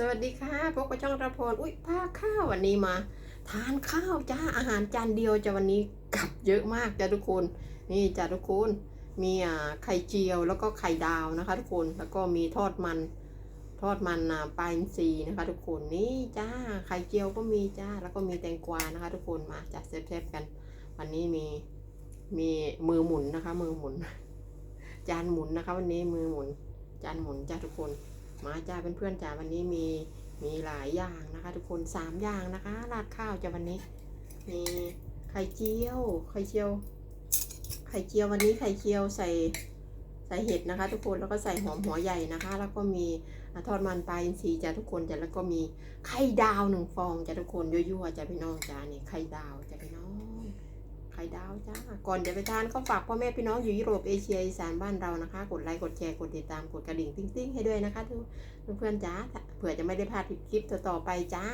สวัสดีค่ะพบกับช่องระพรอุ้ยผ้าข้าววันนี้มา ทานข้าวจ้าอาหารจานเดียวจะวันนี้กลับเยอะมากจ้าทุกคน นี่จ้าทุกคนมีอ่าไข่เจียวแล้วก็ไข่ดาวนะคะ ทุกคนแล้วก็มีทอดมัน ทอดมันปลาอินทรีนะคะ ทุกคนนี่จ้าไข่เจียวก็มีจ้าแล้วก็มีแตงกวานะคะ ทุกคนมาจัดเซฟๆกัน วันนี้มีมีมือหมุนนะคะ มือหมุน จานหมุนนะคะ วันนี้มือหมุน จานหมุนจ้าทุกคน มาจ้าเพื่อนๆจ้าวันนี้มีมีหลายอย่างนะคะ ทุกคนสามอย่างนะคะราดข้าวจ้าวันนี้ มีไข่เจียวไข่เจียว ไข่เจียววันนี้ไข่เจียวใส่ใส่เห็ดนะคะ ทุกคนแล้วก็ใส่หอมหัวใหญ่นะคะ แล้วก็มีอทอดมันปลาอินทรีจ้าทุกคนจ้าแล้วก็มีไข่ดาวหนึ่งฟองจ้าทุกคนยั่วๆจ้าพี่น้องจ้านี่ไข่ดาวจ้าพี่น้อง ข่ดาวจ้า ก่อนจะไปทานก็ฝากพ่อแม่พี่น้องอยู่ยุโรปเอเชียอีสานบ้านเรานะคะ กดไลค์กดแชร์กดติดตามกดกระดิ่งติ๊งๆให้ด้วยนะคะทุกเพื่อนๆจ้าเผื่อจะไม่ได้พลาดคลิปต่อๆไปจ้า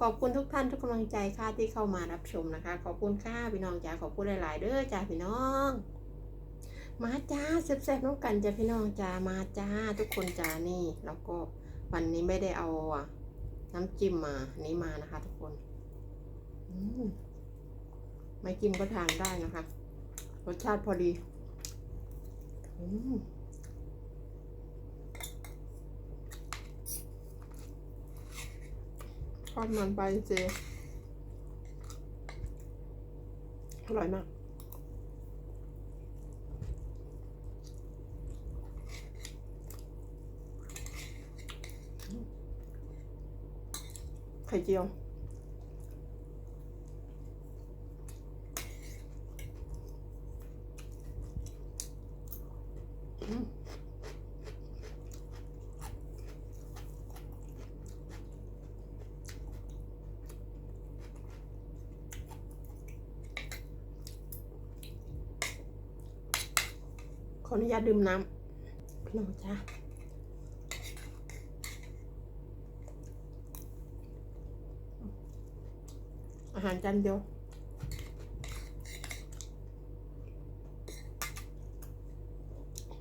ขอบคุณทุกท่านทุกกำลังใจค่ะที่เข้ามารับชมนะคะ ขอบคุณค่ะพี่น้องจ้าขอบคุณหลาย ๆ เด้อจ้าพี่น้อง มาจ้าแซ่บๆน้องกันจ้าพี่น้องจ้ามาจ้า ทุกคนจ้านี่ แล้วก็วันนี้ไม่ได้เอาน้ำจิ้มมานี้มานะคะ ทุกคน อืม ไม่จิ้มก็ทานได้นะคะ รสชาติพอดีอืมทอดมันไปเจอร่อยมาก ไข่เจียว ข ออนุญาตดื่มน้ำพี่น้องจ้าอาหารจานเดียว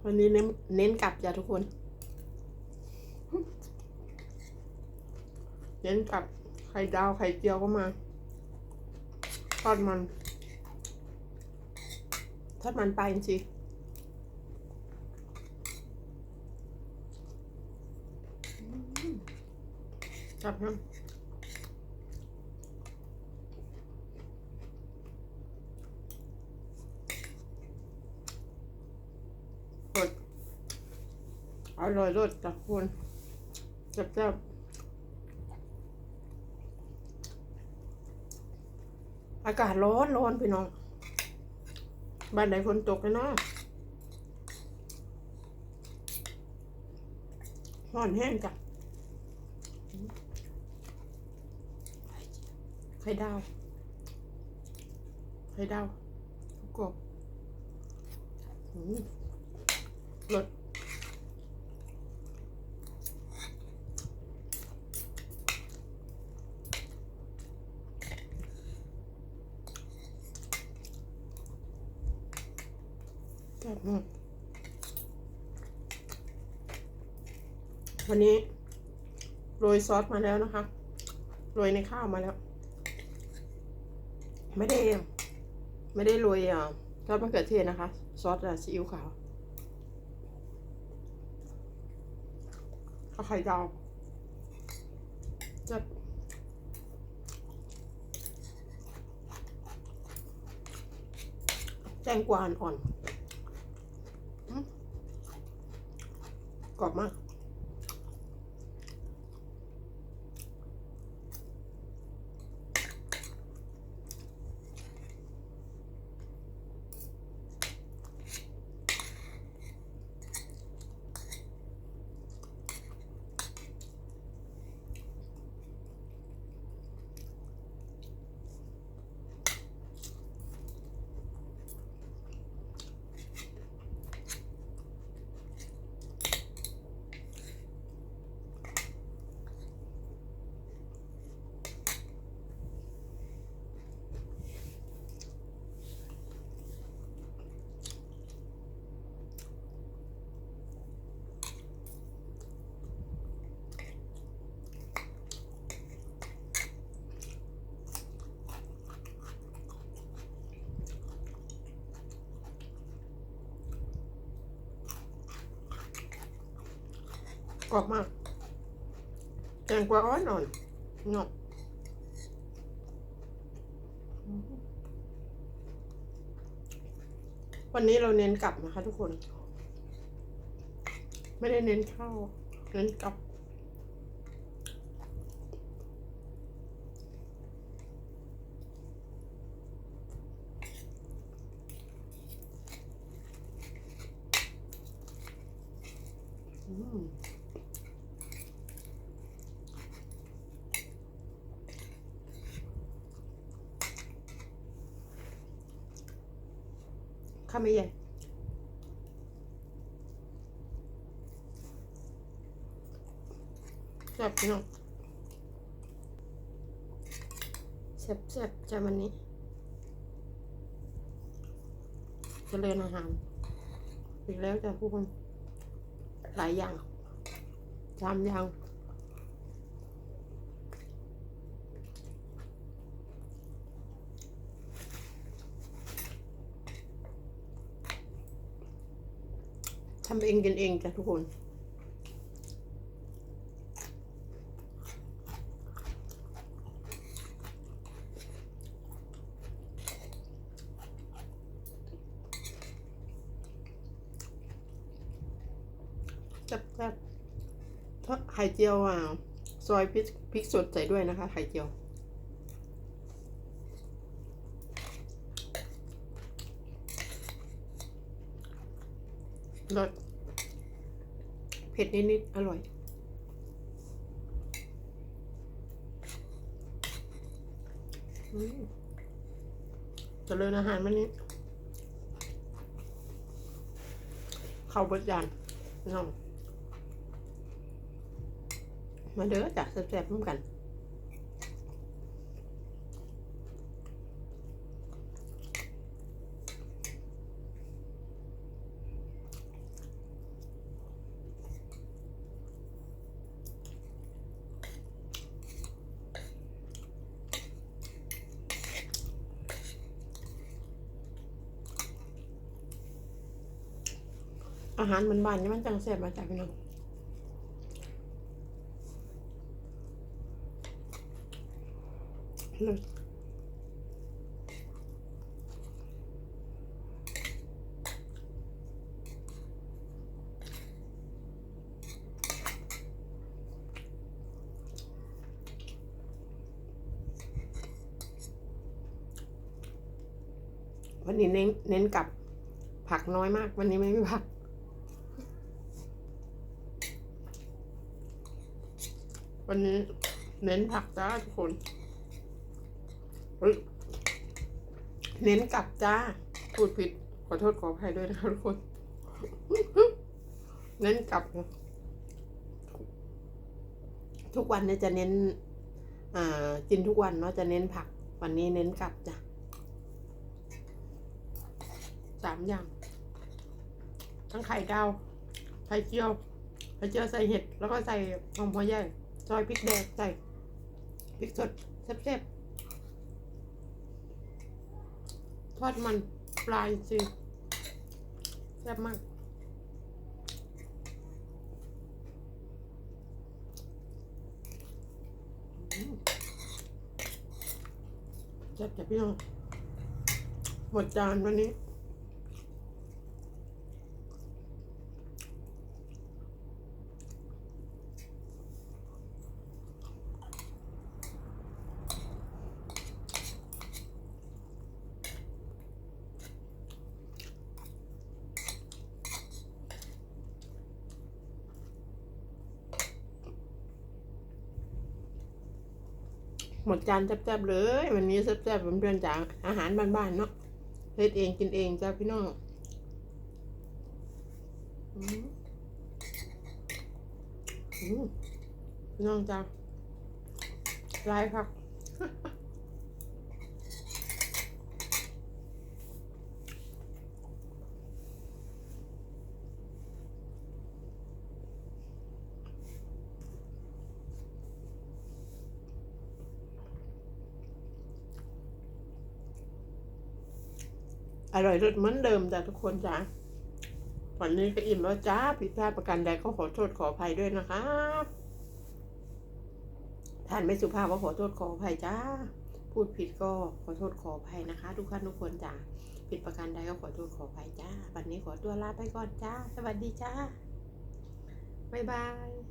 วันนี้เน้นเน้นกลับจ้ะทุกคน เน้นกลับไข่ดาวไข่เจียวก็มา ทอดมัน ทอดมันไปจริงๆ จับน้ำกดอร่อยรสจากคนแซ่บๆอากาศร้อนร้อนพี่น้อง บ้านไหนฝนตกเลยเนาะร้อนแห้งจ้ะ ข่ดาว ไข่ดาวกบอืมรสแซ่บมากวันนี้โรยซอสมาแล้วนะคะ โรยในข้าวมาแล้ว ไม่ได้ ไม่ได้โรยอะซอสมะเขือเทศนะคะ ซอสซีอิ๊วขาวไข่ดาวจะแตงกวาอ่อนกรอบมาก กรอบมากแตงกวาอ่อนอ่อนเนาะวันนี้เราเน้นกลับนะคะทุกคน ไม่ได้เน้นข้าวเน้นกลับอืม ข้าไม่ใหญ่แซ่บพี่น้องแซ่บแซ่บๆจะวันนี้เจริญอาหาร อีกแล้วจ้ะทุกคน หลายอย่างสามอย่างทำเองกินเองจ้ะทุกคน แซ่บๆทอดไข่เจียวอะ ซอยพริกพริกสดใส่ด้วยนะคะ ไข่เจียวรส ผ็ดนิดๆ อร่อย จะเจริญอาหารมันนี้ เข้าเบดยานน้อง มาเด้อจ้ะแซ่บๆร่วมกัน อาหารเหมันบ้านนี่มันจังแซ่บมาจากพี่น้องวันนี้เน้นเน้นกับผักน้อยมาก วันนี้ไม่มีผัก วันนี้เน้นผักจ้าทุกคนเฮ้ยเน้นกลับจ้า พูดผิด ขอโทษขออภัยด้วยนะคะทุกคน เน้นกลับ ทุกวันเนี่ยจะเน้น อ่า กินทุกวันเนาะจะเน้นผัก วันนี้เน้นกลับจ้ะสามอย่าง ทั้งไข่ดาวไข่เจียวไข่เจียวใส่เห็ด แล้วก็ใส่หอมหัวใหญ่ ซอยพริกแดงใส่พริกสดแซ่บๆทอดมันปลายสิแซ่บมากแซ่บจ้ะพี่น้องหมดจานวันนี้ หมดจานแซ่บๆเลย วันนี้แซ่บๆเพื่อนๆจากอาหารบ้านๆเนาะเฮ็ดเองกินเองจ้าพี่น้องอืมอืมพี่น้องจ้าลายผัก อร่อยรสเหมือนเดิมจ้ะทุกคนจ้ะวันนี้ก็อิ่มแล้วจ้าผิดพลาดประการใดก็ขอโทษขออภัยด้วยนะครับท่านไม่สุภาพก็ขอโทษขออภัยจ้า พูดผิดก็ขอโทษขออภัยนะคะ ทุกท่านทุกคนจ้าผิดประการใดก็ขอโทษขออภัยจ้า วันนี้ขอตัวลาไปก่อนจ้า สวัสดีจ้า บ๊ายบาย